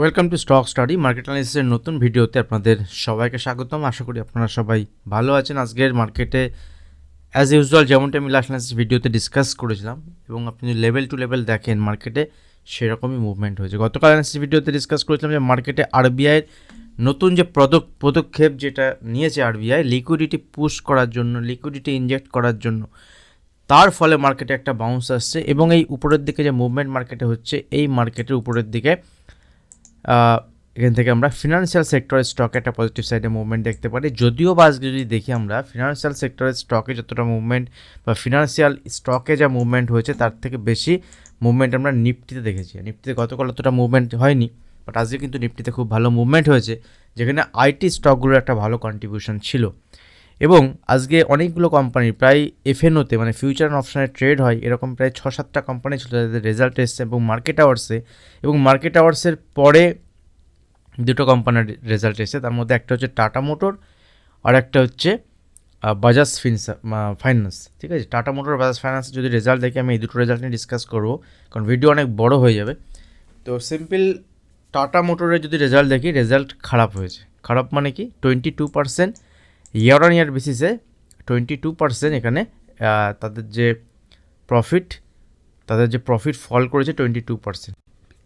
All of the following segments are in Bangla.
Welcome to stock study market অ্যানালিসিসের নতুন ভিডিওতে আপনাদের সবাইকে স্বাগতম। আশা করি আপনারা সবাই ভালো আছেন। আজকের মার্কেটে অ্যাজ ইউজুয়াল যেমনটা আমি লাস্ট অ্যানালিসিস ভিডিওতে ডিসকাস করেছিলাম, এবং আপনি যদি লেভেল টু লেভেল দেখেন মার্কেটে সেরকমই মুভমেন্ট হয়েছে। গতকাল অ্যানালিসিস ভিডিওতে ডিসকাস করেছিলাম যে মার্কেটে আরবিআইয়ের নতুন যে পদক পদক্ষেপ যেটা নিয়েছে আরবিআই লিকুইডিটি পুশ করার জন্য লিকুইডিটি ইনজেক্ট করার জন্য, তার ফলে মার্কেটে একটা বাউন্স আসছে। এবং এই উপরের দিকে যে মুভমেন্ট মার্কেটে হচ্ছে, এই মার্কেটের উপরের দিকে এখান থেকে আমরা ফিনান্সিয়াল সেক্টরের স্টকে একটা পজিটিভ সাইডে মুভমেন্ট দেখতে পারি। যদিও বা আজকে যদি দেখি আমরা ফিনান্সিয়াল সেক্টরের স্টকে যতটা মুভমেন্ট বা ফিনান্সিয়াল স্টকে যা মুভমেন্ট হয়েছে, তার থেকে বেশি মুভমেন্ট আমরা নিফটিতে দেখেছি। নিফটিতে গতকাল অতটা মুভমেন্ট হয়নি বাট আজকে কিন্তু নিফটিতে খুব ভালো মুভমেন্ট হয়েছে, যেখানে আইটি স্টকগুলোর একটা ভালো কন্ট্রিবিউশন ছিল। এবং আজকে অনেকগুলো কোম্পানি প্রায় এফএনওতে মানে ফিউচার অ্যান্ড অপশনে ট্রেড হয়, এরকম প্রায় ছ সাতটা কোম্পানি ছিল যাদের রেজাল্ট এসছে এবং মার্কেট আওয়ার্সে এবং মার্কেট আওয়ার্সের পরে দুটো কোম্পানির রেজাল্ট এসেছে, তার মধ্যে একটা হচ্ছে টাটা মোটর আর একটা হচ্ছে বাজাজ ফিনসা ফাইন্যান্স ঠিক আছে? টাটা মোটর বাজাজ ফাইন্যান্স যদি রেজাল্ট দেখি আমি এই দুটো রেজাল্ট নিয়ে ডিসকাস করব, কারণ ভিডিও অনেক বড় হয়ে যাবে। তো সিম্পল টাটা মোটরের যদি রেজাল্ট দেখি রেজাল্ট খারাপ হয়েছে। খারাপ মানে কি? Twenty two percent year on year বেসিসে টোয়েন্টি টু পার্সেন্ট এখানে তাদের যে প্রফিট তাদের যে প্রফিট ফল করেছে টোয়েন্টি টু পার্সেন্ট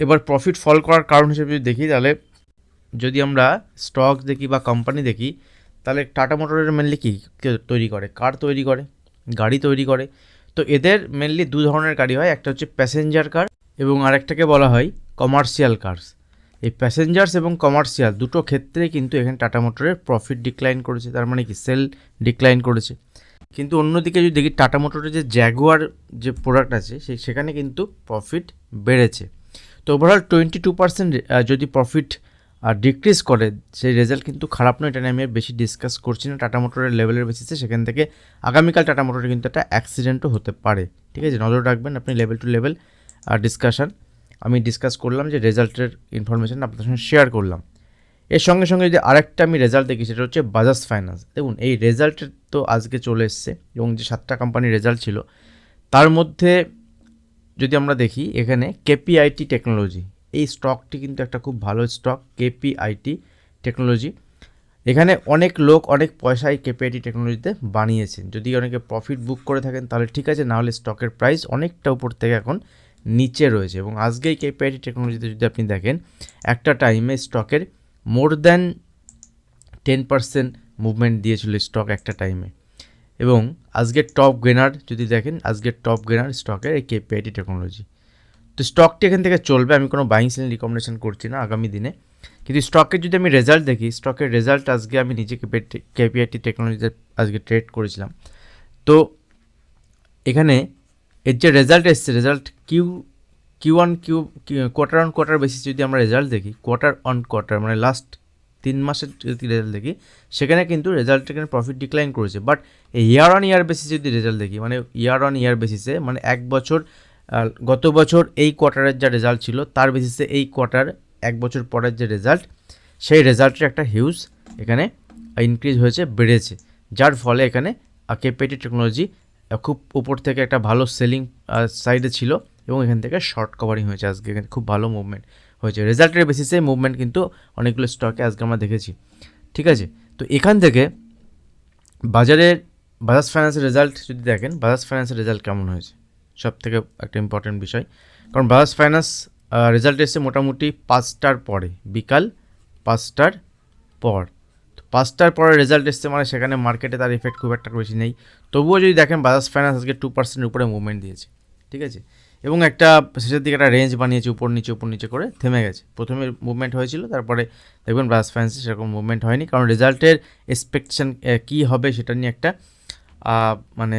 এবার প্রফিট ফল করার কারণ হিসেবে যদি দেখি, তাহলে যদি আমরা স্টক দেখি বা কোম্পানি দেখি, তাহলে টাটা মোটরের মেনলি কী তৈরি করে? কার তৈরি করে, গাড়ি তৈরি করে। তো এদের মেনলি দু ধরনের গাড়ি হয়, একটা হচ্ছে প্যাসেঞ্জার কার এবং আরেকটাকে বলা হয় কমার্শিয়াল কার্স এই প্যাসেঞ্জার্স এবং কমার্শিয়াল দুটো ক্ষেত্রে কিন্তু এখানে টাটা মোটরের প্রফিট ডিক্লাইন করেছে, তার মানে কি? সেল ডিক্লাইন করেছে। কিন্তু অন্যদিকে যদি দেখি টাটা মোটরের যে জ্যাগুয়ার যে প্রোডাক্ট আছে, সে সেখানে কিন্তু প্রফিট বেড়েছে। তো ওভারঅল টোয়েন্টি টু পার্সেন্ট যদি প্রফিট ডিক্রিজ করে, সেই রেজাল্ট কিন্তু খারাপ নয়, এটা নিয়ে আমি বেশি ডিসকাস করছি না। টাটা মোটরের লেভেলের বেসিসে সেখান থেকে আগামীকাল টাটা মোটরের কিন্তু একটা অ্যাক্সিডেন্টও হতে পারে। ঠিক আছে? নজর রাখবেন আপনি লেভেল টু লেভেল ডিসকাশন আমি ডিসকাস করলাম যে রেজাল্টের ইনফরমেশন আপনাদের সঙ্গে শেয়ার করলাম। এর সঙ্গে সঙ্গে যদি আরেকটা আমি রেজাল্ট দেখি, সেটা হচ্ছে বাজাজ ফাইন্যান্স দেখুন, এই রেজাল্টের তো আজকে চলে এসছে, এবং যে সাতটা কোম্পানির রেজাল্ট ছিল, তার মধ্যে যদি আমরা দেখি, এখানে কেপিআইটি টেকনোলজি এই স্টকটি কিন্তু একটা খুব ভালো স্টক কেপিআইটি টেকনোলজি এখানে অনেক লোক অনেক পয়সা এই কেপিআইটি টেকনোলজিতে বানিয়েছেন। যদি অনেকে প্রফিট বুক করে থাকেন, তাহলে ঠিক আছে নাহলে স্টকের প্রাইস অনেকটা উপর থেকে এখন নিচে রয়েছে এবং আজকে এই কেপিআইটি টেকনোলজিতে যদি আপনি দেখেন, একটা টাইমে স্টকের more than ten percent movement দিয়েছিল স্টক একটা টাইমে এবং আজকের টপ গেনার যদি দেখেন, আজকের টপ গেনার স্টকের এই কেপিআইটি টেকনোলজি তো স্টকটি এখান থেকে চলবে, আমি কোনো বাইং সেলিং রিকমেন্ডেশন করছি না আগামী দিনে। কিন্তু স্টকের যদি আমি রেজাল্ট দেখি স্টকের রেজাল্ট আজকে আমি নিজে কেপিআইটি টেকনোলজিতে আজকে ট্রেড করেছিলাম। তো এখানে এর যে রেজাল্ট এসছে result Q Q on Q quarter on quarter basis যদি আমরা রেজাল্ট দেখি কোয়ার্টার অন কোয়ার্টার মানে লাস্ট তিন মাসের যদি রেজাল্ট দেখি, সেখানে কিন্তু রেজাল্ট এখানে প্রফিট ডিক্লাইন করেছে। বাট ইয়ার অন ইয়ার বেসিসে যদি রেজাল্ট দেখি মানে ইয়ার অন ইয়ার বেসিসে মানে এক বছর গত বছর এই কোয়ার্টারের যা রেজাল্ট ছিল, তার বেসিসে এই কোয়ার্টার এক বছর পরের যে রেজাল্ট সেই রেজাল্টের একটা হিউজ এখানে ইনক্রিজ হয়েছে, বেড়েছে। যার ফলে এখানে কেপিটি টেকনোলজি খুব উপর থেকে একটা ভালো সেলিং সাইডে ছিল এবং এখান থেকে শর্ট কভারিং হয়েছে আজকে। খুব ভালো মুভমেন্ট হয়েছে। রেজাল্টের বেসিসে মুভমেন্ট কিন্তু অনেকগুলো স্টকে আজকে আমরা দেখেছি। ঠিক আছে? তো এখান থেকে বাজারের বাজাজ ফাইন্যান্সের রেজাল্ট যদি দেখেন, বাজাজ ফাইন্যান্সের রেজাল্ট কেমন হয়েছে? সব থেকে একটা ইম্পর্টেন্ট বিষয়। কারণ বাজাজ ফাইন্যান্স রেজাল্ট এসে মোটামুটি পাঁচটার পরে, বিকাল পাঁচটার পর পাঁচটার পরে রেজাল্ট এসছে মানে সেখানে মার্কেটে তার এফেক্ট খুব একটা বেশি নেই। তবুও যদি দেখেন বাজাজ ফাইন্যান্স আজকে টু পার্সেন্ট উপরে মুভমেন্ট দিয়েছে, ঠিক আছে? এবং একটা শেষের দিকে একটা রেঞ্জ বানিয়েছে উপর নিচে উপর নিচে করে থেমে গেছে। প্রথমে মুভমেন্ট হয়েছিল, তারপরে দেখবেন বাজাজ ফাইন্যান্সে সেরকম মুভমেন্ট হয়নি। কারণ রেজাল্টের এক্সপেকশন কী হবে সেটা নিয়ে একটা মানে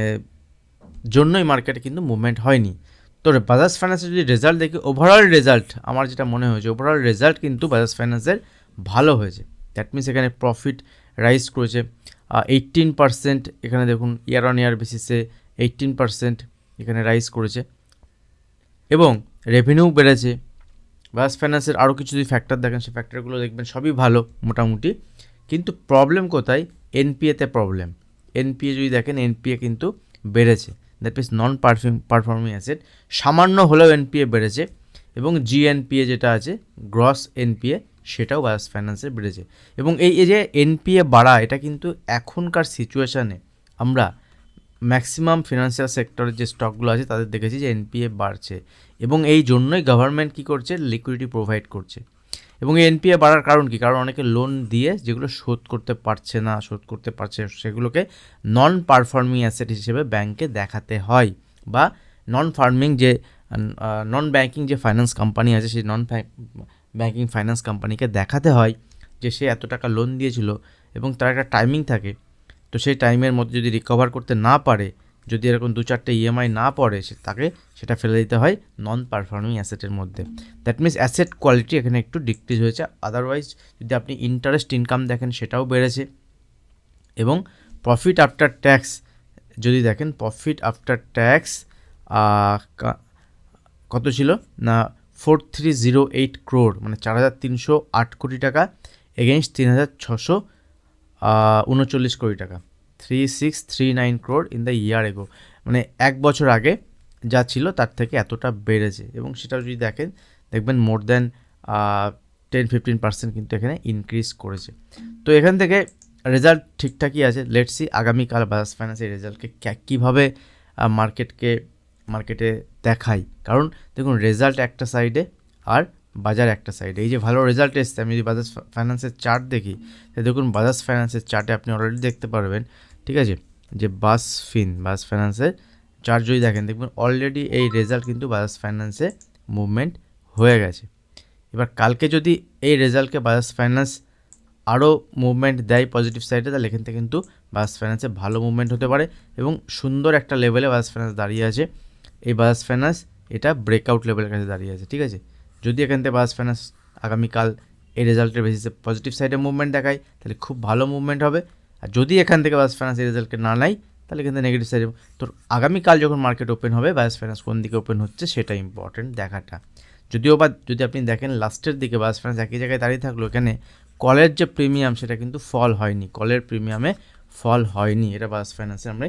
জন্যই মার্কেটে কিন্তু মুভমেন্ট হয়নি। তো বাজাজ ফাইন্যান্সের যদি রেজাল্ট দেখি ওভারঅল রেজাল্ট আমার যেটা মনে হয়েছে ওভারঅল রেজাল্ট কিন্তু বাজাজ ফাইন্যান্সের ভালো হয়েছে। দ্যাট মিনস এখানে প্রফিট রাইজ করেছে। এইটিন পার্সেন্ট এখানে দেখুন ইয়ার অন ইয়ার বেসিসে এইটিন পার্সেন্ট এখানে রাইজ করেছে। এবং রেভিনিউ বেড়েছে। বাজাজ ফাইন্যান্সের আরও কিছু যদি ফ্যাক্টর দেখেন, সেই ফ্যাক্টরগুলো দেখবেন, সবই ভালো, মোটামুটি। কিন্তু প্রবলেম কোথায়? এনপিএতে প্রবলেম এনপিএ যদি দেখেন এনপিএ কিন্তু বেড়েছে। That means non performing performing asset সামান্য হলেও এনপিএ বেড়েছে। এবং জিএনপিএ যেটা আছে গ্রস এনপিএ সেটাও বাজাজ ফাইন্যান্সের বেড়েছে। এবং এই যে এনপিএ বাড়া, এটা কিন্তু এখনকার সিচুয়েশানে আমরা ম্যাক্সিমাম ফিনান্সিয়াল সেক্টরের যে স্টকগুলো আছে, তাদের দেখেছি যে এনপিএ বাড়ছে। এবং এই জন্যই গভর্নমেন্ট কী করছে? লিকুইডিটি প্রোভাইড করছে। এবং এই এনপিএ বাড়ার কারণ কি? কারণ অনেকে লোন দিয়ে যেগুলো শোধ করতে পারছে না, শোধ করতে পারছে, সেগুলোকে নন পারফর্মিং অ্যাসেট হিসেবে ব্যাংকে দেখাতে হয়। বা নন ফার্মিং যে নন ব্যাংকিং যে ফাইন্যান্স কোম্পানি আছে, সেই নন ব্যাংকিং ফাইন্যান্স কোম্পানিকে দেখাতে হয় যে সে এত টাকা লোন দিয়েছিল এবং তার একটা টাইমিং থাকে। তো সেই টাইমের মধ্যে যদি রিকভার করতে না পারে, যদি এরকম দু চারটে ইএমআই না পড়ে, সে তাকে সেটা ফেলে দিতে হয় নন পারফর্মিং অ্যাসেটের মধ্যে। দ্যাট মিনস অ্যাসেট কোয়ালিটি এখানে একটু ডিক্রিজ হয়েছে। আদারওয়াইজ যদি আপনি ইন্টারেস্ট ইনকাম দেখেন, সেটাও বেড়েছে। এবং প্রফিট আফটার ট্যাক্স যদি দেখেন প্রফিট আফটার ট্যাক্স কত ছিল? না four three zero eight crore মানে চার হাজার তিনশো আট কোটি টাকা এগেনস্ট তিন হাজার ছশো উনচল্লিশ কোটি টাকা। Three six three nine crore in the year ago মানে এক বছর আগে যা ছিল তার থেকে এতটা বেড়েছে এবং সেটাও যদি দেখেন, দেখবেন more than ten fifteen percent কিন্তু এখানে ইনক্রিজ করেছে। তো এখান থেকে রেজাল্ট ঠিকঠাকই আছে। লেটসি আগামীকাল বাজাজ ফাইন্যান্স এই রেজাল্টকে কীভাবে মার্কেটকে মার্কেটে দেখাই। কারণ দেখুন রেজাল্ট একটা সাইডে আর বাজার একটা সাইডে এই যে ভালো রেজাল্ট এসছে, আমি যদি বাজাজ ফাইন্যান্সের চার্ট দেখি দেখুন, বাজাজ ফাইন্যান্সের চার্টে আপনি অলরেডি দেখতে পারবেন, ঠিক আছে? যে বাস ফিন বাজাজ ফাইন্যান্সের চার্ট যদি দেখেন, দেখবেন অলরেডি এই রেজাল্ট কিন্তু বাজাজ ফাইন্যান্সে মুভমেন্ট হয়ে গেছে। এবার কালকে যদি এই রেজাল্টকে বাজাজ ফাইন্যান্স আরও মুভমেন্ট দেয় পজিটিভ সাইডে তাহলে এখান থেকে কিন্তু বাজাজ ফাইন্যান্সে ভালো মুভমেন্ট হতে পারে এবং সুন্দর একটা লেভেলে বাজাজ ফাইন্যান্স দাঁড়িয়ে আছে। এই বাস ফাইন্যান্স এটা ব্রেকআউট লেভেলের কাছে দাঁড়িয়ে আছে, ঠিক আছে? যদি এখান থেকে বাস ফাইন্যান্স আগামীকাল এই রেজাল্টের বেসিসে পজিটিভ সাইডে মুভমেন্ট দেখায়, তাহলে খুব ভালো মুভমেন্ট হবে। আর যদি এখান থেকে বাস ফাইন্যান্স এই রেজাল্টকে না নেয়, তাহলে কিন্তু নেগেটিভ সাইডে তো আগামীকাল যখন মার্কেট ওপেন হবে বাজাজ ফাইন্যান্স কোন দিকে ওপেন হচ্ছে সেটা ইম্পর্টেন্ট দেখাটা। যদিও বা যদি আপনি দেখেন লাস্টের দিকে বাজাজ ফাইন্যান্স একই জায়গায় দাঁড়িয়ে থাকল এখানে কলের যে প্রিমিয়াম সেটা কিন্তু ফল হয়নি, কলের প্রিমিয়ামে ফল হয়নি, এটা বাজাজ ফাইন্যান্সে আমরা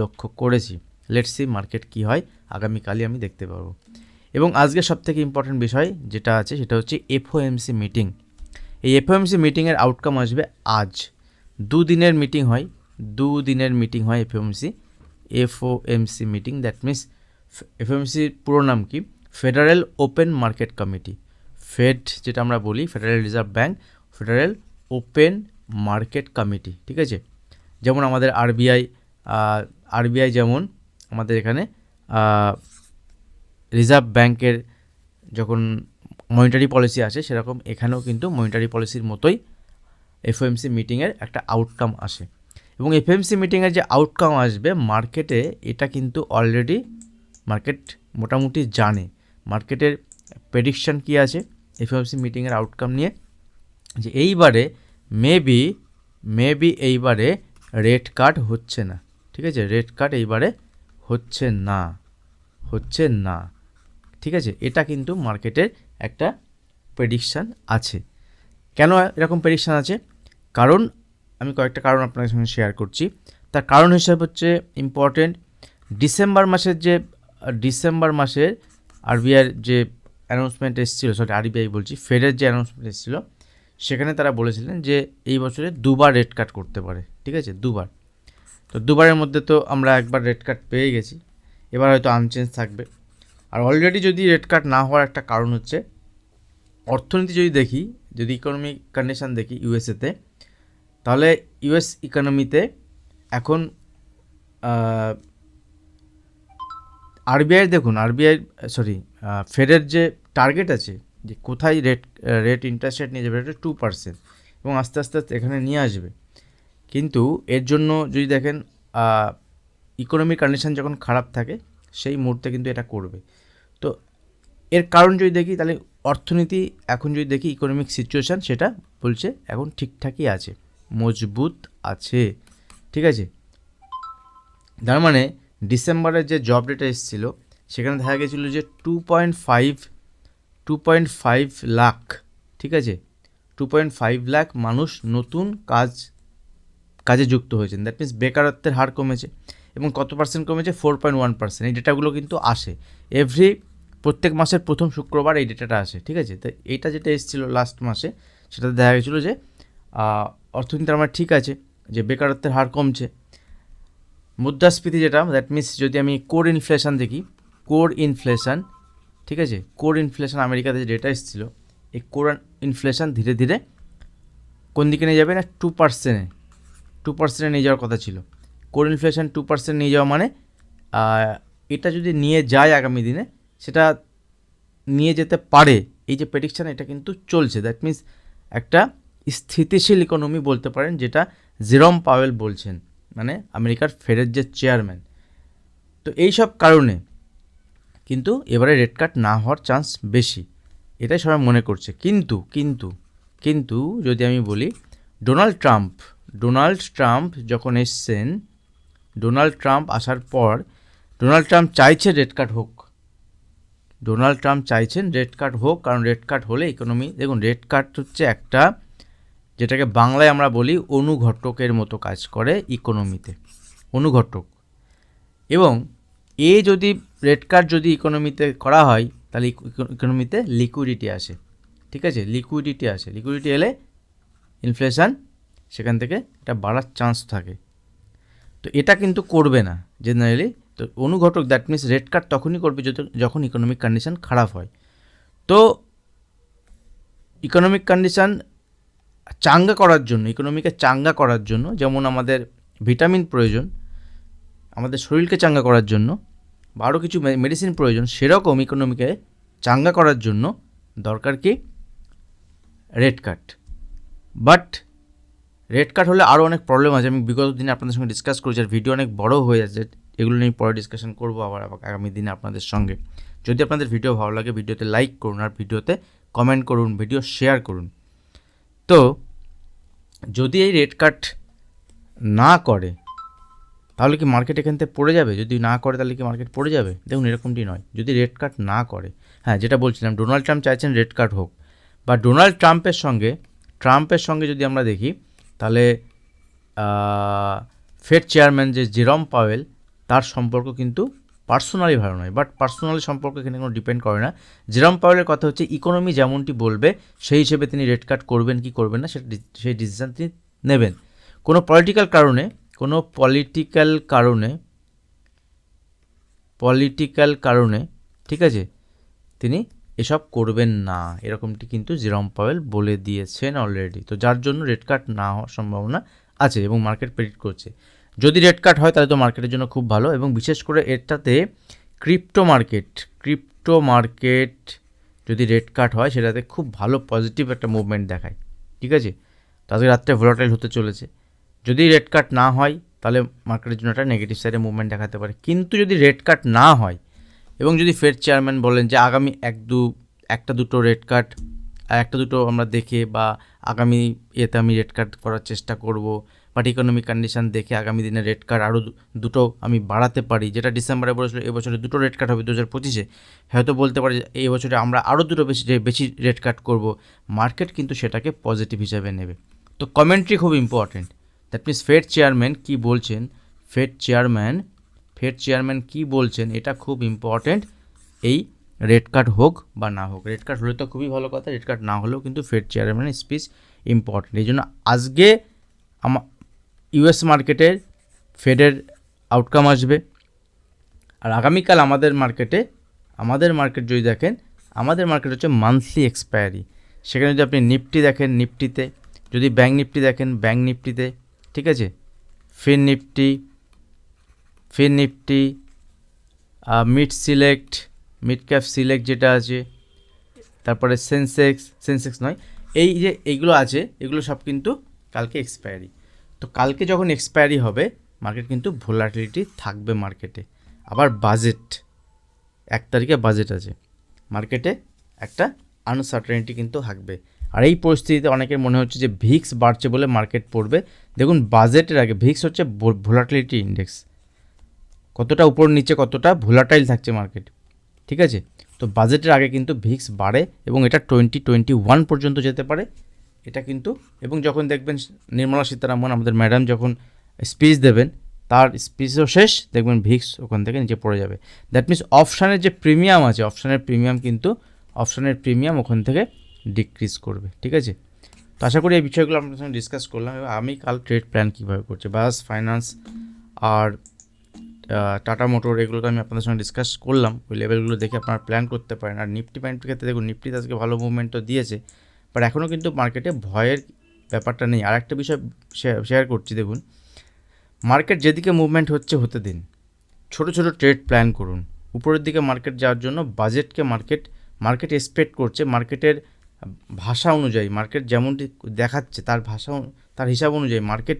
লক্ষ্য করেছি। লেটস সি মার্কেট কী হয়, আগামীকালই আমি দেখতে পারব এবং আজকে সবথেকে ইম্পর্টেন্ট বিষয় যেটা আছে, সেটা হচ্ছে এফওএমসি মিটিং এই এফওএমসি মিটিংয়ের আউটকাম আসবে আজ। দুদিনের মিটিং হয়, দুদিনের মিটিং হয় FOMC FOMC meeting that means এফওএমসির পুরো নাম কি? Federal Open Market Committee Fed যেটা আমরা বলি Federal Reserve Bank Federal Open Market Committee ঠিক আছে? যেমন আমাদের আরবিআই আরবিআই যেমন আমাদের এখানে রিজার্ভ ব্যাংকের যখন মনিটারি পলিসি আসে, সেরকম এখানেও কিন্তু মনিটারি পলিসির মতোই এফওএমসি মিটিংয়ের একটা আউটকাম আসে। এবং এফএমসি মিটিংয়ের যে আউটকাম আসবে মার্কেটে এটা কিন্তু অলরেডি মার্কেট মোটামুটি জানে। মার্কেটের প্রেডিকশান কী আছে এফএমসি মিটিংয়ের আউটকাম নিয়ে? যে এইবারে মেবি মেবি এইবারে রেড কার্ড হচ্ছে না। ঠিক আছে? রেড কার্ড এইবারে হচ্ছে না হচ্ছে না। ঠিক আছে? এটা কিন্তু মার্কেটের একটা প্রেডিকশান আছে। কেন এরকম প্রেডিকশান আছে? কারণ আমি কয়েকটা কারণ আপনাদের সঙ্গে শেয়ার করছি। তার কারণ হিসাবে হচ্ছে ইম্পর্টেন্ট ডিসেম্বর মাসের যে, ডিসেম্বর মাসের আরবিআইয়ের যে অ্যানাউন্সমেন্ট এসেছিল সরি আরবিআই বলছি ফেডের যে অ্যানাউন্সমেন্ট এসেছিল, সেখানে তারা বলেছিলেন যে এই বছরে দুবার রেট কাট করতে পারে। ঠিক আছে? দুবার। তো দুবারের মধ্যে তো আমরা একবার রেড কার্ড পেয়ে গেছি। এবার হয়তো আনচেঞ্জ থাকবে। আর অলরেডি যদি রেড কার্ড না হওয়ার একটা কারণ হচ্ছে, অর্থনীতি যদি দেখি, যদি ইকোনমিক কন্ডিশান দেখি ইউএসএতে তাহলে ইউএস ইকোনমিতে এখন আরবিআই দেখুন আরবিআই সরি ফেডের যে টার্গেট আছে, যে কোথায় রেট রেট ইন্টারেস্ট রেট নিয়ে যাবে, এটা টু পার্সেন্ট এবং আস্তে আস্তে আস্তে এখানে নিয়ে আসবে। কিন্তু এর জন্য যদি দেখেন ইকোনমিক কন্ডিশান যখন খারাপ থাকে, সেই মুহূর্তে কিন্তু এটা করবে। তো এর কারণ যদি দেখি, তাহলে অর্থনীতি এখন যদি দেখি ইকোনমিক সিচুয়েশান সেটা বলছে এখন ঠিকঠাকই আছে, মজবুত আছে। ঠিক আছে? তার মানে ডিসেম্বরের যে জব ডেটা এসেছিল, সেখানে দেখা গেছিল যে two point five two point five lakh ঠিক আছে? টু পয়েন্ট ফাইভ লাখ মানুষ নতুন কাজ কাজে যুক্ত হয়েছেন। দ্যাট মিনস বেকারত্বের হার কমেছে এবং কত পার্সেন্ট কমেছে? ফোর পয়েন্ট ওয়ান পার্সেন্ট এই ডেটাগুলো কিন্তু আসে। এভরি প্রত্যেক মাসের প্রথম শুক্রবার এই ডেটাটা আসে, ঠিক আছে? তো এইটা যেটা এসেছিল লাস্ট মাসে, সেটাতে দেখা গেছিল যে অর্থনীতি আমার ঠিক আছে, যে বেকারত্বের হার কমছে। মুদ্রাস্ফীতি যেটা দ্যাট মিনস যদি আমি কোর ইনফ্লেশন দেখি কোর ইনফ্লেশন ঠিক আছে? কোর ইনফ্লেশন আমেরিকাতে যে ডেটা এসেছিল, এই কোর ইনফ্লেশন ধীরে ধীরে কোন দিকে নিয়ে যাবে না? টু পার্সেন্টে টু পার্সেন্টে নিয়ে যাওয়ার কথা ছিল। কোর ইনফ্লেশন টু পার্সেন্ট নিয়ে যাওয়া মানে এটা যদি নিয়ে যায় আগামী দিনে, সেটা নিয়ে যেতে পারে। এই যে প্রেডিকশান এটা কিন্তু চলছে। দ্যাট মিন্স একটা স্থিতিশীল ইকোনমি বলতে পারেন, যেটা জেরম পাওয়েল বলছেন মানে আমেরিকার ফেডের যে চেয়ারম্যান তো এই সব কারণে কিন্তু এবারে রেড কার্ড না হওয়ার চান্স বেশি। এটাই সবাই মনে করছে। কিন্তু কিন্তু কিন্তু যদি আমি বলি ডোনাল্ড ট্রাম্প ডোনাল্ড ট্রাম্প যখন এসছেন, ডোনাল্ড ট্রাম্প আসার পর, ডোনাল্ড ট্রাম্প চাইছে রেড কার্ড হোক। ডোনাল্ড ট্রাম্প চাইছেন রেড কার্ড হোক, কারণ রেড কার্ড হলে ইকোনমি, দেখুন, রেড কার্ড হচ্ছে একটা, যেটাকে বাংলায় আমরা বলি অনুঘটকের মতো কাজ করে ইকোনমিতে, অনুঘটক। এবং এ যদি, রেড কার্ড যদি ইকোনমিতে করা হয়, তাহলে ইকোনমিতে লিকুইডিটি আসে। ঠিক আছে? লিকুইডিটি আসে। লিকুইডিটি এলে ইনফ্লেশন সেখান থেকে এটা বাড়ার চান্স থাকে। তো এটা কিন্তু করবে না জেনারেলি তো অনুঘটক দ্যাট মিনস রেড কার্ড তখনই করবে যখন ইকোনমিক কন্ডিশান খারাপ হয়। তো ইকোনমিক কন্ডিশান চাঙ্গা করার জন্য ইকোনমিকে চাঙ্গা করার জন্য, যেমন আমাদের ভিটামিন প্রয়োজন, আমাদের শরীরকে চাঙ্গা করার জন্য, বা আরও কিছু মেডিসিন প্রয়োজন, সেরকম ইকোনমিকে চাঙ্গা করার জন্য দরকার কি? Rate cut but rate cut হলে আরও অনেক প্রবলেম আছে। আমি বিগত দিনে আপনাদের সঙ্গে ডিসকাস করেছি আর ভিডিও অনেক বড় হয়ে যাচ্ছে। এগুলো নিয়ে পরে ডিসকাশন করব আবার আগামী দিনে আপনাদের সঙ্গে। যদি আপনাদের ভিডিও ভালো লাগে ভিডিওতে লাইক করুন আর ভিডিওতে কমেন্ট করুন ভিডিও শেয়ার করুন। তো, যদি এই রেড কার্ড না করে, তাহলে কি মার্কেট এখান থেকে পড়ে যাবে? যদি না করে, তাহলে কি মার্কেট পড়ে যাবে? দেখুন, এরকমটি নয়। যদি রেড কার্ড না করে হ্যাঁ যেটা বলছিলাম ডোনাল্ড ট্রাম্প চাইছেন রেড কার্ড হোক। বা ডোনাল্ড ট্রাম্পের সঙ্গে ট্রাম্পের সঙ্গে যদি আমরা দেখি তাহলে ফেড চেয়ারম্যান যে জেরম পাওয়েল তার সম্পর্ক কিন্তু পার্সোনালি ভালো নয়। বাট পার্সোনালি সম্পর্ক এখানে কোনো ডিপেন্ড করে না। জেরম পাওয়েলের কথা হচ্ছে ইকোনমি যেমনটি বলবে, সেই হিসেবে তিনি রেড কার্ড করবেন কি করবেন না, সেটা সেই ডিসিশন তিনি নেবেন। কোনো পলিটিক্যাল কারণে, কোনো পলিটিক্যাল কারণে পলিটিক্যাল কারণে, ঠিক আছে, তিনি এসব করবেন না। এরকমটি কিন্তু জিরম পাওয়েল বলে দিয়েছেন অলরেডি তো যার জন্য রেড কার্ড না হওয়ার সম্ভাবনা আছে এবং মার্কেট প্রেডিক্ট করছে। যদি রেড কার্ড হয়, তাহলে তো মার্কেটের জন্য খুব ভালো এবং বিশেষ করে এটাতে ক্রিপ্টো মার্কেট ক্রিপ্টো মার্কেট যদি রেড কার্ড হয়, সেটাতে খুব ভালো পজিটিভ একটা মুভমেন্ট দেখায়। ঠিক আছে? তো আজকে রাত্রে ভোলাটাইল হতে চলেছে। যদি রেড কার্ড না হয়, তাহলে মার্কেটের জন্য একটা নেগেটিভ সাইডে মুভমেন্ট দেখাতে পারে। কিন্তু যদি রেড কার্ড না হয় এবং যদি ফেড চেয়ারম্যান বলেন যে আগামী এক দু, একটা দুটো রেড কার্ড একটা দুটো আমরা দেখে বা আগামী ইয়েতে আমি রেড কার্ড করার চেষ্টা করব বাট ইকোনমিক কন্ডিশন দেখে আগামী দিনে রেড কার্ড আরও দুটো আমি বাড়াতে পারি, যেটা ডিসেম্বরে বলেছিল এবছরে দুটো রেড কার্ড হবে দু হাজার পঁচিশে। হয়তো বলতে পারি এই বছরে আমরা আরও দুটো বেশি বেশি রেড কার্ড করব। মার্কেট কিন্তু সেটাকে পজিটিভ হিসাবে নেবে। তো কমেন্ট্রি খুব important that means fed chairman কী বলছেন? ফেড চেয়ারম্যান ফেড চেয়ারম্যান কী বলছেন, এটা খুব ইম্পর্টেন্ট এই রেড কার্ড হোক বা না হোক। রেড কার্ড হলে তো খুবই ভালো কথা রেড কার্ড না হলেও কিন্তু ফেড চেয়ারম্যানের স্পিচ ইম্পর্টেন্ট এই জন্য আজকে আমা ইউএস মার্কেটের ফেডের আউটকাম আসবে। আর আগামীকাল আমাদের মার্কেটে আমাদের মার্কেট যদি দেখেন, আমাদের মার্কেট হচ্ছে মান্থলি এক্সপায়ারি সেখানে যদি আপনি নিফটি দেখেন, নিফটিতে, যদি ব্যাঙ্ক নিফটি দেখেন ব্যাঙ্ক নিফটিতে, ঠিক আছে? Fin Nifty Fin Nifty mid select mid cap select যেটা আছে, তারপরে সেন্সেক্স সেন্সেক্স নয়, এই যে এইগুলো আছে, এগুলো সব কিন্তু কালকে এক্সপায়ারি তো কালকে যখন এক্সপায়ারি হবে মার্কেট কিন্তু ভোলাটিলিটি থাকবে মার্কেটে আবার বাজেট এক তারিখে বাজেট আছে। মার্কেটে একটা আনসার্টেনিটি কিন্তু থাকবে। আর এই পরিস্থিতিতে অনেকের মনে হচ্ছে যে ভিক্স বাড়ছে বলে মার্কেট পড়বে। দেখুন বাজেটের আগে, ভিক্স হচ্ছে ভোলাটিলিটি ইন্ডেক্স কতটা উপর নিচে, কতটা ভোলাটাইল থাকছে মার্কেট ঠিক আছে? তো বাজেটের আগে কিন্তু ভিক্স বাড়ে এবং এটা টোয়েন্টি টোয়েন্টি ওয়ান পর্যন্ত যেতে পারে। এটা কিন্তু, এবং যখন দেখবেন নির্মলা সীতারামন, আমাদের ম্যাডাম যখন স্পিচ দেবেন, তার স্পিচও শেষ, দেখবেন ভিক্স ওখান থেকে নিচে পড়ে যাবে। দ্যাট মিনস অপশানের যে প্রিমিয়াম আছে অপশানের প্রিমিয়াম কিন্তু অপশানের প্রিমিয়াম ওখান থেকে ডিক্রিজ করবে। ঠিক আছে? তো আশা করি এই বিষয়গুলো আপনার সঙ্গে ডিসকাস করলাম। আমি কাল ট্রেড প্ল্যান কীভাবে করছি? বাস ফাইন্যান্স আর টাটা মোটর এগুলো তো আমি আপনাদের সঙ্গে ডিসকাস করলাম। ওই লেভেলগুলো দেখে আপনারা প্ল্যান করতে পারেন। আর নিফটি ব্যাংকটির ক্ষেত্রে দেখুন নিফটিতে আজকে ভালো মুভমেন্ট তো দিয়েছে বাট এখনও কিন্তু মার্কেটে ভয়ের ব্যাপারটা নেই। আর একটা বিষয় শেয়ার করছি, দেখুন। মার্কেট যেদিকে মুভমেন্ট হচ্ছে হতে দিন। ছোট ছোট ট্রেড প্ল্যান করুন। উপরের দিকে মার্কেট যাওয়ার জন্য বাজেটকে মার্কেট মার্কেট এক্সপেক্ট করছে। মার্কেটের ভাষা অনুযায়ী মার্কেট যেমনটি দেখাচ্ছে, তার ভাষা, তার হিসাব অনুযায়ী মার্কেট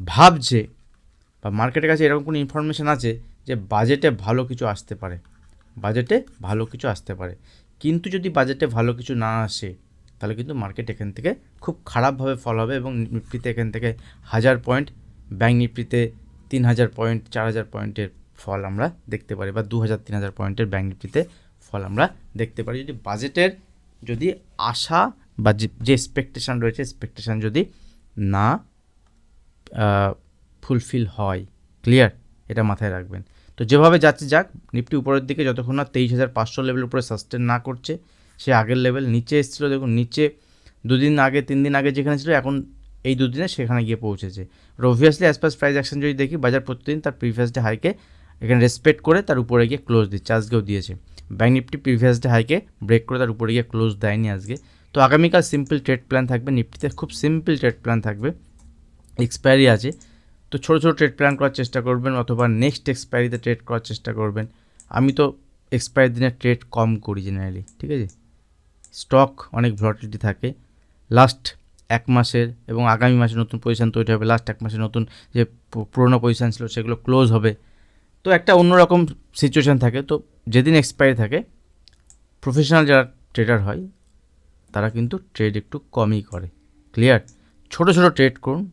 ভাবছে। বা মার্কেটের কাছে এরকম কোনো ইনফরমেশান আছে যে বাজেটে ভালো কিছু আসতে পারে? বাজেটে ভালো কিছু আসতে পারে। কিন্তু যদি বাজেটে ভালো কিছু না আসে, তাহলে কিন্তু মার্কেট এখান থেকে খুব খারাপভাবে ফল হবে এবং নিফটিতে এখান থেকে হাজার পয়েন্ট ব্যাঙ্ক নিফটিতে তিন হাজার পয়েন্ট চার হাজার পয়েন্টের ফল আমরা দেখতে পারি বা দু হাজার তিন হাজার পয়েন্টের ব্যাঙ্ক নিফটিতে ফল আমরা দেখতে পারি। যদি বাজেটের যদি আশা বা যে যে এক্সপেকটেশান রয়েছে এক্সপেকটেশান যদি না ফুলফিল হয়। ক্লিয়ার? এটা মাথায় রাখবেন। তো যেভাবে যাচ্ছে যাক, নিফটি উপরের দিকে যতক্ষণ না তেইশ হাজার পাঁচশো লেভেলের উপরে সাস্টেন না করছে, সে আগের লেভেল নিচে এসেছিল। দেখুন, নিচে দুদিন আগে, তিন দিন আগে যেখানে ছিল, এখন এই দুদিনে সেখানে গিয়ে পৌঁছেছে। Obviously as per price action যদি দেখি, বাজার প্রতিদিন তার প্রিভিয়াস ডে হাইকে এখানে রেসপেক্ট করে তার উপরে গিয়ে ক্লোজ দিচ্ছে, আজকেও দিয়েছে। ব্যাঙ্ক নিফটি প্রিভিয়াস ডে হাইকে ব্রেক করে তার উপরে গিয়ে ক্লোজ দেয়নি আজকে। তো আগামীকাল সিম্পল ট্রেড প্ল্যান থাকবে। নিফটিতে খুব সিম্পল ট্রেড প্ল্যান থাকবে। এক্সপায়ারি আছে। তো ছোটো ছোটো ট্রেড প্ল্যান করার চেষ্টা করবেন অথবা নেক্সট এক্সপায়ারিতে ট্রেড করার চেষ্টা করবেন। আমি তো এক্সপায়ারি দিনে ট্রেড কম করি জেনারেলি ঠিক আছে? স্টক অনেক ভ্লটিলিটি থাকে। লাস্ট এক মাসের এবং আগামী মাসে নতুন পজিশান তৈরি হবে। লাস্ট এক মাসে নতুন যে পুরোনো পজিশান ছিল সেগুলো ক্লোজ হবে। তো একটা অন্যরকম সিচুয়েশান থাকে। তো যেদিন এক্সপায়ারি থাকে প্রফেশনাল যারা ট্রেডার হয়, তারা কিন্তু ট্রেড একটু কমই করে। ক্লিয়ার ছোট ছোট ট্রেড করুন।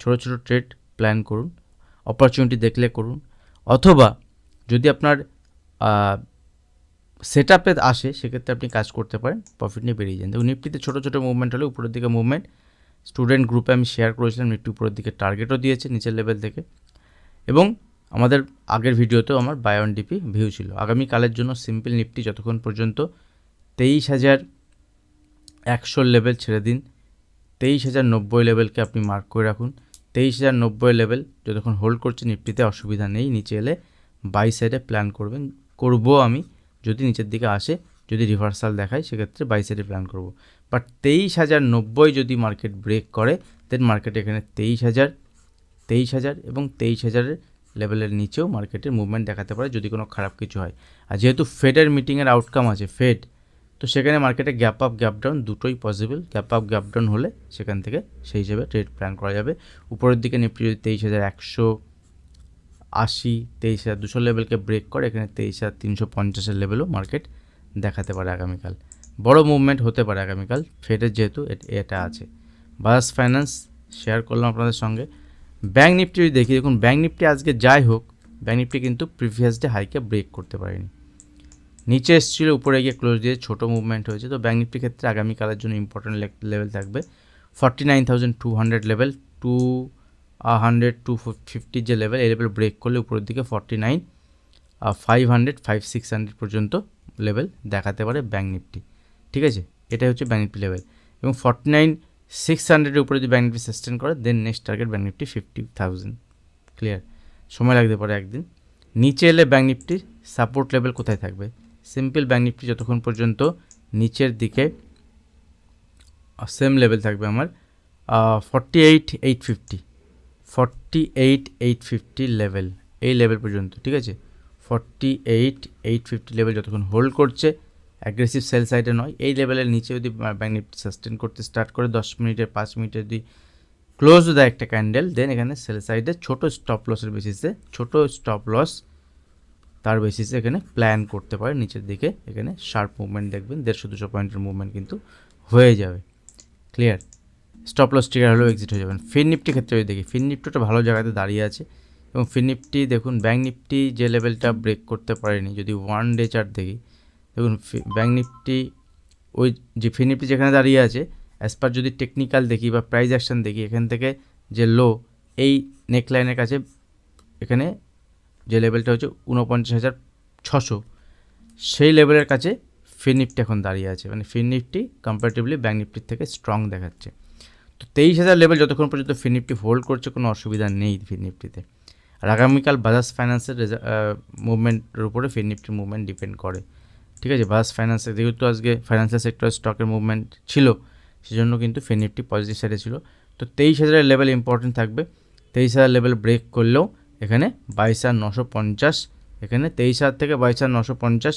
ছোট ছোট ট্রেড প্ল্যান করুন অপরচুনিটি দেখলে করুন, অথবা যদি আপনার সেট আপে আসে, সেক্ষেত্রে আপনি কাজ করতে পারেন প্রফিট নিয়ে বেরিয়ে যান। দেখুন নিফটিতে ছোটো ছোটো মুভমেন্ট হলে উপরের দিকে মুভমেন্ট স্টুডেন্ট গ্রুপে আমি শেয়ার করেছিলাম নিফটি উপরের দিকে টার্গেটও দিয়েছে, নিচের লেভেল থেকে। এবং আমাদের আগের ভিডিওতেও আমার বায়ন ডিপি ভিউ ছিল। আগামীকালের জন্য সিম্পল নিফটি যতক্ষণ পর্যন্ত তেইশ হাজার একশোর লেভেল ছেড়ে দিন, তেইশ হাজার নব্বই লেভেলকে আপনি মার্ক করে রাখুন। তেইশ হাজার নব্বই লেভেল যতক্ষণ হোল্ড করছে নিফটিতে অসুবিধা নেই, নিচে এলে বাই সাইডে প্ল্যান করবেন। করব আমি, যদি নিচের দিকে আসে, যদি রিভার্সাল দেখায়, সেক্ষেত্রে বাই সাইডে প্ল্যান করব। বাট তেইশ হাজার নব্বই যদি মার্কেট ব্রেক করে দেন মার্কেট এখানে তেইশ হাজার তেইশ হাজার এবং তেইশ হাজারের লেভেলের নিচেও মার্কেটের মুভমেন্ট দেখাতে পারে যদি কোনো খারাপ কিছু হয়। আর যেহেতু ফেডের মিটিংয়ের আউটকাম আছে ফেড তো সেখানে মার্কেটে গ্যাপ আপ গ্যাপ ডাউন দুটোই possible gap up gap down হলে সেখান থেকে সেই হিসেবে ট্রেড প্ল্যান করা যাবে। উপরের দিকে নিফটি যদি তেইশ হাজার একশো আশি, তেইশ হাজার দুশো লেভেলকে ব্রেক করে, এখানে তেইশ হাজার তিনশো পঞ্চাশের লেভেলও মার্কেট দেখাতে পারে আগামীকাল। বড় মুভমেন্ট হতে পারে আগামীকাল। ফেডের যেহেতু এট- এটা আছে। বাজাজ ফাইন্যান্স শেয়ার করলাম আপনাদের সঙ্গে। ব্যাঙ্ক নিফটি যদি দেখি, দেখুন ব্যাঙ্ক নিফটি আজকে যাই হোক ব্যাঙ্ক নিফটি কিন্তু প্রিভিয়াস ডে হাইকে ব্রেক করতে পারেনি। নিচে এসেছিল, উপরে গিয়ে ক্লোজ দিয়ে ছোটো মুভমেন্ট হয়েছে। তো ব্যাঙ্ক নিফটির ক্ষেত্রে আগামীকালের জন্য ইম্পর্টেন্ট লেভেল থাকবে। Forty nine thousand two hundred level two hundred two ফিফটির যে লেভেল এই লেভেল ব্রেক করলে উপরের দিকে forty nine five hundred five six hundred পর্যন্ত লেভেল দেখাতে পারে ব্যাঙ্ক নিফটি ঠিক আছে? এটাই হচ্ছে ব্যাঙ্ক নিফটি লেভেল এবং ফর্টি নাইন সিক্স হান্ড্রেডের উপরে যদি ব্যাঙ্ক নিফটি সাস্টেন করে then next target bank Nifty fifty thousand clear সময় লাগতে পারে একদিন। নিচে এলে ব্যাঙ্ক নিফটির সাপোর্ট লেভেল কোথায় থাকবে? সিম্পল ব্যাঙ্ক নিফটি যতক্ষণ পর্যন্ত নিচের দিকে সেম লেভেল থাকবে আমার forty eight eight fifty forty eight eight fifty level এই লেভেল পর্যন্ত, ঠিক আছে? Forty eight eight fifty level যতক্ষণ হোল্ড করছে অ্যাগ্রেসিভ সেল সাইডে নয়, এই লেভেলের নিচে যদি ব্যাঙ্ক নিফটি সাস্টেন করতে স্টার্ট করে দশ মিনিটের, পাঁচ মিনিটে যদি ক্লোজ দেয় একটা ক্যান্ডেল দেন এখানে সেল সাইডে ছোটো স্টপ লসের বেসিসে ছোটো স্টপ লস তার বেসিসে এখানে প্ল্যান করতে পারে, নিচের দিকে এখানে শার্প মুভমেন্ট দেখবেন, দেড়শো দুশো পয়েন্টের মুভমেন্ট কিন্তু হয়ে যাবে। ক্লিয়ার স্টপ লস ট্রিগার হলেও এক্সিট হয়ে যাবেন। ফিন নিফটি ক্ষেত্রে যদি দেখি ফিন নিফটিটা ভালো জায়গাতে দাঁড়িয়ে আছে এবং ফিন নিফটি দেখুন ব্যাঙ্ক নিফটি যে লেভেলটা ব্রেক করতে পারেনি, যদি ওয়ান ডে চার্ট দেখি, দেখুন ব্যাঙ্ক নিফটি ওই যে ফিন নিফটি যেখানে দাঁড়িয়ে আছে অ্যাজ পার যদি টেকনিক্যাল দেখি বা প্রাইস অ্যাকশন দেখি, এখান থেকে যে লো এই নেকলাইনের কাছে এখানে যে লেভেলটা হচ্ছে উনপঞ্চাশ হাজার ছশো, সেই লেভেলের কাছে ফিন নিফটি এখন দাঁড়িয়ে আছে। মানে ফিন নিফটি কম্পারেটিভলি ব্যাঙ্ক নিফটির থেকে স্ট্রং দেখাচ্ছে। তো তেইশ হাজার লেভেল যতক্ষণ পর্যন্ত ফিন নিফটি হোল্ড করছে, কোনো অসুবিধা নেই ফিন নিফটিতে আর আগামীকাল বাজাজ ফাইন্যান্সের মুভমেন্টের উপরে ফিন নিফটির মুভমেন্ট ডিপেন্ড করে। ঠিক আছে? বাজাজ ফাইন্যান্সের যেহেতু আজকে ফাইন্যান্সিয়াল সেক্টরের স্টকের মুভমেন্ট ছিল, সেজন্য কিন্তু ফিন নিফটি পজিটিভ সাইডে ছিল তো তেইশ হাজারের লেভেল ইম্পর্টেন্ট থাকবে। তেইশ হাজার লেভেল ব্রেক করলেও এখানে বাইশ হাজার নশো পঞ্চাশ, এখানে তেইশ হাজার থেকে বাইশ হাজার নশো পঞ্চাশ।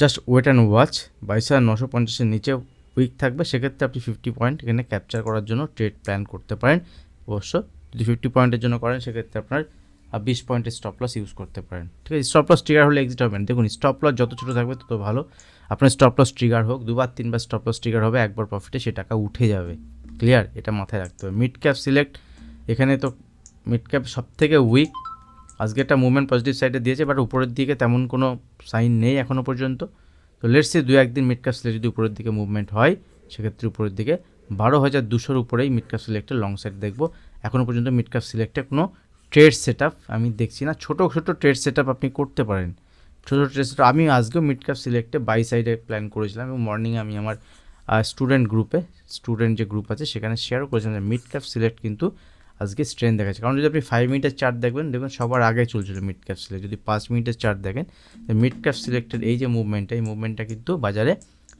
জাস্ট ওয়েট অ্যান্ড ওয়াচ বাইশ হাজার নশো পঞ্চাশের নিচে উইক থাকবে, সেক্ষেত্রে আপনি ফিফটি পয়েন্ট এখানে ক্যাপচার করার জন্য ট্রেড প্ল্যান করতে পারেন। অবশ্য যদি ফিফটি পয়েন্টের জন্য করেন, সেক্ষেত্রে আপনার বিশ পয়েন্টের স্টপ লস ইউজ করতে পারেন। ঠিক আছে স্টপ লস ট্রিগার হলে এক্সিট হবেন দেখুন স্টপ লস যত ছোটো থাকবে, তত ভালো। আপনার স্টপ লস ট্রিগার হোক, দুবার, তিনবার স্টপ লস ট্রিগার হবে, একবার প্রফিটে সে টাকা উঠে যাবে। ক্লিয়ার এটা মাথায় রাখতে হবে। মিড ক্যাপ সিলেক্ট এখানে তো মিড ক্যাপ সব থেকে উইক আজকে একটা মুভমেন্ট পজিটিভ সাইডে দিয়েছে বাট উপরের দিকে তেমন কোনো সাইন নেই এখনও পর্যন্ত। তো লেটস সে দু একদিন মিড ক্যাপ সিলেক্ট যদি উপরের দিকে মুভমেন্ট হয়, সেক্ষেত্রে উপরের দিকে বারো হাজার দুশোর উপরেই মিড ক্যাপ সিলেক্টের লং সাইড দেখব। এখনও পর্যন্ত মিড ক্যাপ সিলেক্টে কোনো ট্রেড সেট আমি দেখছি না। ছোটো ছোটো ট্রেড সেট আপনি করতে পারেন। ছোটো ছোটো ট্রেড সেট আমি আজকেও মিড ক্যাপ সিলেক্টে বাই সাইডে প্ল্যান করেছিলাম এবং মর্নিংয়ে আমি আমার স্টুডেন্ট গ্রুপে স্টুডেন্ট যে গ্রুপ আছে, সেখানে শেয়ারও করেছিলাম যে মিড ক্যাপ সিলেক্ট কিন্তু আজকে স্ট্রেন দেখাচ্ছে। কারণ যদি আপনি ফাইভ মিনিটের চার্ট দেখবেন দেখবেন সবার আগে চলছিল মিড ক্যাপ সিলেক্ট যদি পাঁচ মিনিটের চার্ট দেখেন মিড ক্যাপ সিলেক্টের এই যে মুভমেন্টটা এই মুভমেন্টটা কিন্তু বাজারে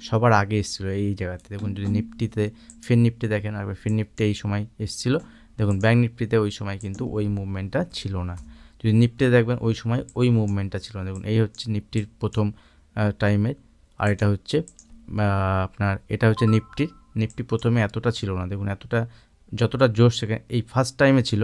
সবার আগে এসেছিল এই জায়গাতে। দেখুন, যদি নিফটিতে ফিন নিফটি দেখেন, আর ফিন নিফটি এই সময় এসেছিল, দেখুন ব্যাঙ্ক নিফটিতে ওই সময় কিন্তু ওই মুভমেন্টটা ছিল না। যদি নিফটিতে দেখবেন, ওই সময় ওই মুভমেন্টটা ছিল না। দেখুন, এই হচ্ছে নিফটির প্রথম টাইমের আর এটা হচ্ছে আপনার, এটা হচ্ছে নিফটির। নিফটি প্রথমে এতটা ছিল না। দেখুন, এতটা যতটা জোর সেখানে, এই ফার্স্ট টাইমে ছিল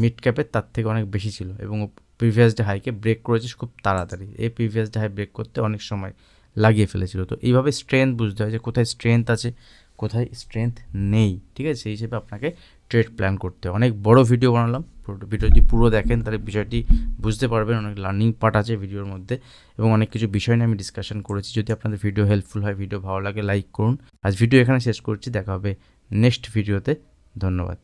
মিড ক্যাপের তার থেকে অনেক বেশি ছিল এবং প্রিভিয়াস ডে হাইকে ব্রেক করেছে খুব তাড়াতাড়ি। এই প্রিভিয়াস ডে হাই ব্রেক করতে অনেক সময় লাগিয়ে ফেলেছিল। তো এইভাবে স্ট্রেংথ বুঝতে হয় যে কোথায় স্ট্রেংথ আছে, কোথায় স্ট্রেংথ নেই। ঠিক আছে? সেই হিসেবে আপনাকে ট্রেড প্ল্যান করতে অনেক বড় ভিডিও বানালাম। ভিডিও যদি পুরো দেখেন, তাহলে বিষয়টি বুঝতে পারবেন। অনেক লার্নিং পার্ট আছে ভিডিওর মধ্যে এবং অনেক কিছু বিষয় নিয়ে আমি ডিসকাশন করেছি। যদি আপনাদের ভিডিও হেল্পফুল হয় ভিডিও ভালো লাগে লাইক করুন। আজ ভিডিও এখানে শেষ করছি। দেখা হবে নেক্সট ভিডিওতে ধন্যবাদ।